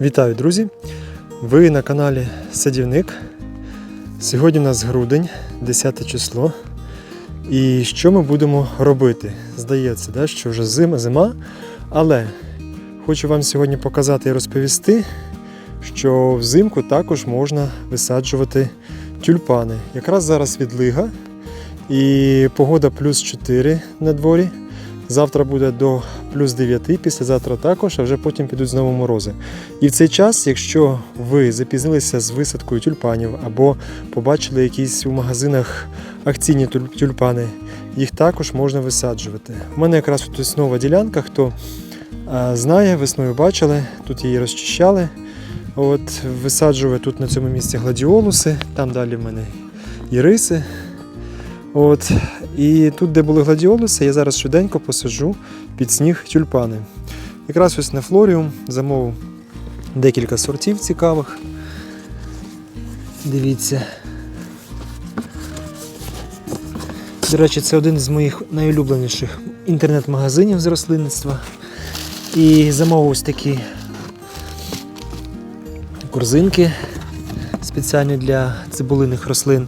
Вітаю, друзі! Ви на каналі Садівник. Сьогодні у нас грудень, 10 число. І що ми будемо робити? Здається, да, що вже зима, зима. Але хочу вам сьогодні показати і розповісти, що взимку також можна висаджувати тюльпани. Якраз зараз відлига і погода плюс 4 на дворі. Завтра буде до плюс 9, післязавтра також, а вже потім підуть знову морози. І в цей час, якщо ви запізнилися з висадкою тюльпанів або побачили якісь у магазинах акційні тюльпани, їх також можна висаджувати. У мене якраз тут ось нова ділянка, хто знає, весною бачили, тут її розчищали. От, висаджую тут на цьому місці гладіолуси, там далі в мене іриси. От, і тут, де були гладіолуси, я зараз швиденько посаджу під сніг тюльпани. Якраз ось на флоріум замовив декілька сортів цікавих. Дивіться. До речі, це один з моїх найулюбленіших інтернет-магазинів з рослинництва. І замовив ось такі корзинки спеціальні для цибулиних рослин.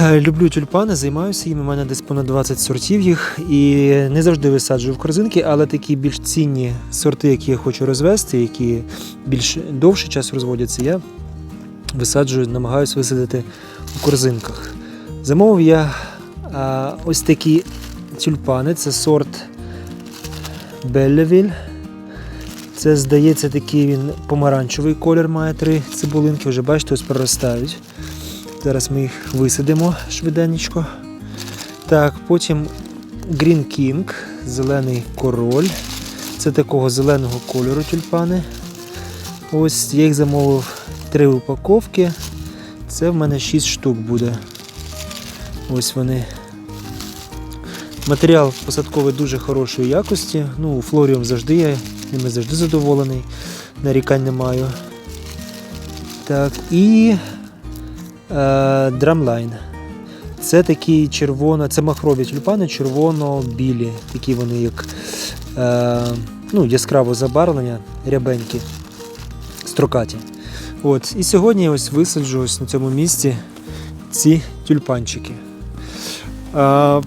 Е, Люблю тюльпани, займаюся їм. У мене десь понад 20 сортів їх. І не завжди висаджую в корзинки, але такі більш цінні сорти, які я хочу розвести, які більш довший час розводяться, я висаджую, намагаюся висадити у корзинках. Замовив я а, ось такі тюльпани. Це сорт Беллевіль. Це, здається, такий він помаранчевий колір має три цибулинки. Вже бачите, ось проростають. Зараз ми їх висадимо швиденечко. Так, потім Green King, зелений король. Це такого зеленого кольору тюльпани. Ось я їх замовив три упаковки. Це в мене 6 штук буде. Ось вони. Матеріал посадковий дуже хорошої якості. Ну, флоріум завжди я ними завжди задоволений. Нарікань не маю. Так, і драмлайн. Це такі червоно, це махрові тюльпани, червоно-білі. Такі вони, як е, ну, яскраво забарвлення, рябенькі, строкаті. От. І сьогодні я ось висаджу ось на цьому місці ці тюльпанчики. Е,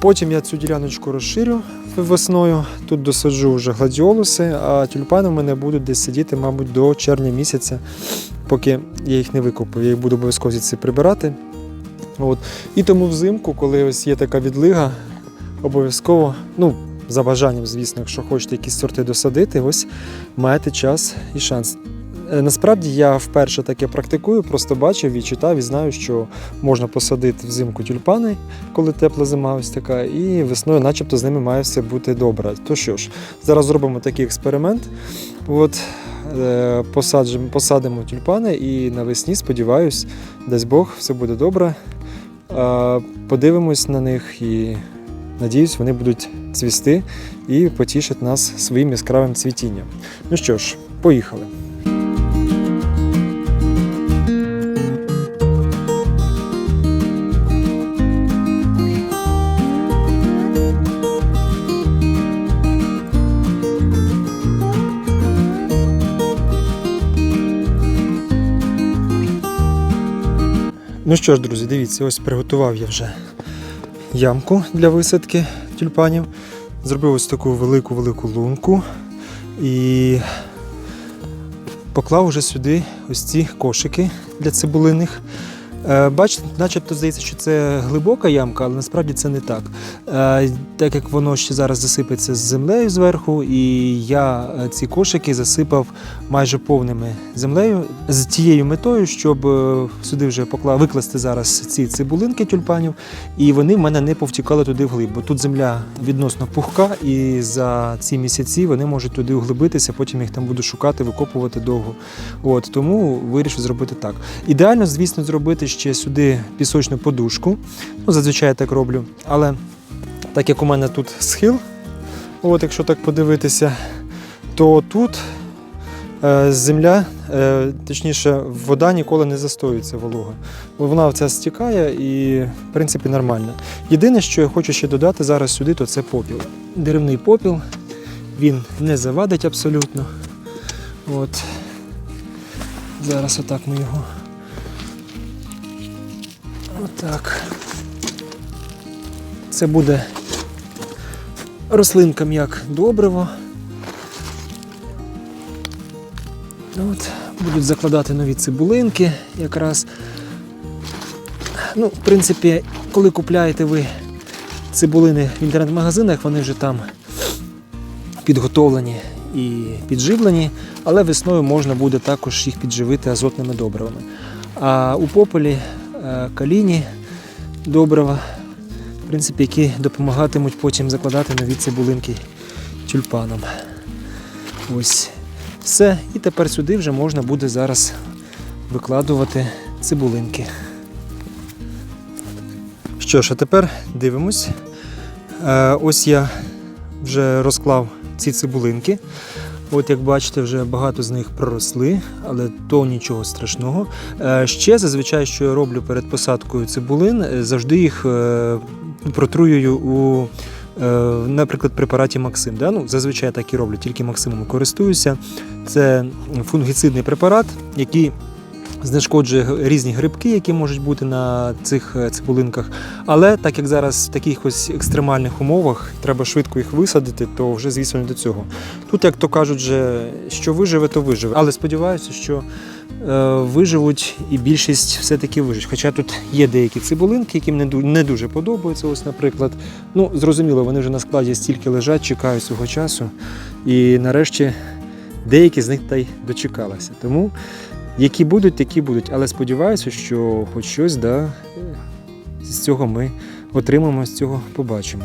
потім я цю діляночку розширю весною. Тут досаджу вже гладіолуси, а тюльпани в мене будуть десь сидіти, мабуть, до червня місяця, поки я їх не викопаю. Я їх буду обов'язково звідси прибирати. От. І тому взимку, коли ось є така відлига, обов'язково, ну, за бажанням, звісно, якщо хочете якісь сорти досадити, ось маєте час і шанс. Е, Насправді я вперше таке практикую, просто бачив і читав, і знаю, що можна посадити взимку тюльпани, коли тепла зима ось така, і весною, начебто, з ними має все бути добре. То що ж, зараз зробимо такий експеримент. От, е, посаджимо, посадимо тюльпани і навесні, сподіваюсь, дасть Бог, все буде добре. Подивимось на них і надіюсь, вони будуть цвісти і потішать нас своїм яскравим цвітінням. Ну що ж, поїхали. Ну що ж, друзі, дивіться, ось приготував я вже ямку для висадки тюльпанів. Зробив ось таку велику-велику лунку і поклав уже сюди ось ці кошики для цибулиних. Е, Бачите, начебто здається, що це глибока ямка, але насправді це не так. Е, Так як воно ще зараз засипеться з землею зверху, і я е, ці кошики засипав майже повними землею з тією метою, щоб сюди вже покла... викласти зараз ці цибулинки тюльпанів, і вони в мене не повтікали туди вглиб. Бо тут земля відносно пухка, і за ці місяці вони можуть туди углибитися, потім їх там буду шукати, викопувати довго. От тому вирішив зробити так. Ідеально, звісно, зробити ще сюди пісочну подушку. Ну, зазвичай я так роблю. Але так як у мене тут схил, от якщо так подивитися, то тут е, земля, е, точніше, вода ніколи не застоюється волога. Вона ця стікає і, в принципі, нормально. Єдине, що я хочу ще додати зараз сюди, то це попіл. Деревний попіл, він не завадить абсолютно. От. Зараз отак ми його. Отак. Це буде рослинкам як добриво. От, будуть закладати нові цибулинки якраз. Ну, в принципі, коли купляєте ви цибулини в інтернет-магазинах, вони вже там підготовлені і підживлені, але весною можна буде також їх підживити азотними добривами. А у пополі каліні добрива, в принципі, які допомагатимуть потім закладати нові цибулинки тюльпаном. Ось все. І тепер сюди вже можна буде зараз викладувати цибулинки. Що ж, а тепер дивимось. Е, ось я вже розклав ці цибулинки. От як бачите, вже багато з них проросли, але то нічого страшного. Е, Ще зазвичай, що я роблю перед посадкою цибулин, е, завжди їх е, протруюю у, наприклад, препараті Максим. Да? Ну, зазвичай так і роблю, тільки Максимом користуюся. Це фунгіцидний препарат, який знешкоджує різні грибки, які можуть бути на цих е, цибулинках. Але так як зараз в таких ось екстремальних умовах треба швидко їх висадити, то вже звісно не до цього. Тут, як то кажуть, же, що виживе, то виживе. Але сподіваюся, що е, виживуть і більшість все-таки виживуть. Хоча тут є деякі цибулинки, які мені не дуже подобаються. Ось, наприклад. Ну, зрозуміло, вони вже на складі стільки лежать, чекають свого часу. І нарешті деякі з них та й дочекалися. Тому які будуть, такі будуть. Але сподіваюся, що хоч щось да, з цього ми отримаємо, з цього побачимо.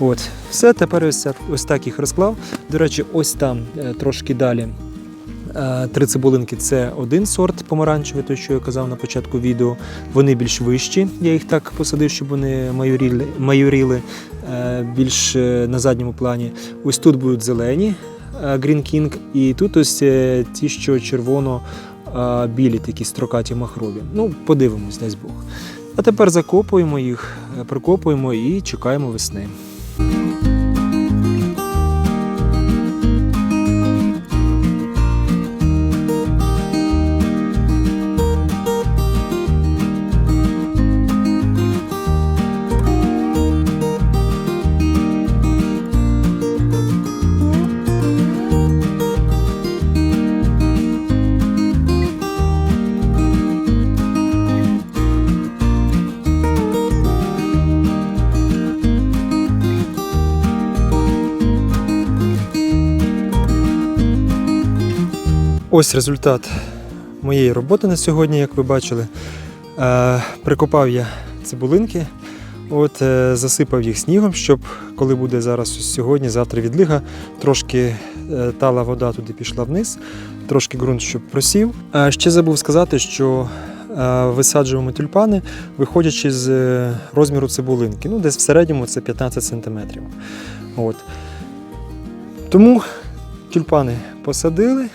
От, все, тепер ось, ось так їх розклав. До речі, ось там е, трошки далі. е, Три цибулинки це один сорт помаранчевий, той, що я казав на початку відео. Вони більш вищі. Я їх так посадив, щоб вони майоріли, майоріли е, більш на задньому плані. Ось тут будуть зелені Green King, і тут ось е, ті, що червоно е, білі, такі строкаті махрові. Ну, подивимось, дай Бог. А тепер закопуємо їх, прокопуємо прикопуємо і чекаємо весни. Ось результат моєї роботи на сьогодні, як ви бачили. Е, прикопав я цибулинки, от, е, засипав їх снігом, щоб коли буде зараз сьогодні, завтра відлига, трошки е, тала вода туди пішла вниз, трошки ґрунт, щоб просів. А ще забув сказати, що висаджуємо тюльпани, виходячи з розміру цибулинки. Ну, десь в середньому це 15 см. От. Тому тюльпани посадили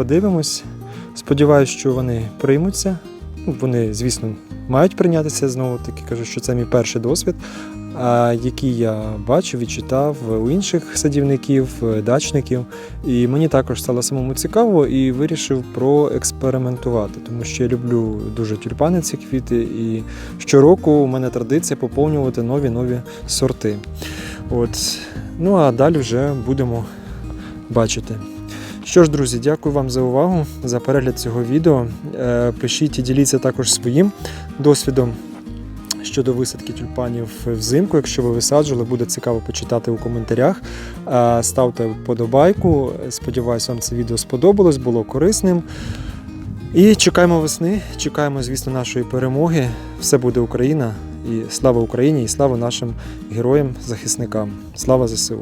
подивимось. Сподіваюсь, що вони приймуться. Ну, Вони, звісно, мають прийнятися знову таки кажу, що це мій перший досвід, який я бачив і читав у інших садівників, дачників. І мені також стало самому цікаво і вирішив проекспериментувати, тому що я люблю дуже тюльпани ці квіти. І щороку у мене традиція поповнювати нові нові сорти. От. Ну а далі вже будемо бачити. Що ж, друзі, дякую вам за увагу, за перегляд цього відео. Е, Пишіть і діліться також своїм досвідом щодо висадки тюльпанів взимку. Якщо ви висаджували, буде цікаво почитати у коментарях. Е, Ставте вподобайку. Сподіваюся, вам це відео сподобалось, було корисним. І чекаємо весни, чекаємо, звісно, нашої перемоги. Все буде Україна. І слава Україні, і слава нашим героям-захисникам. Слава ЗСУ!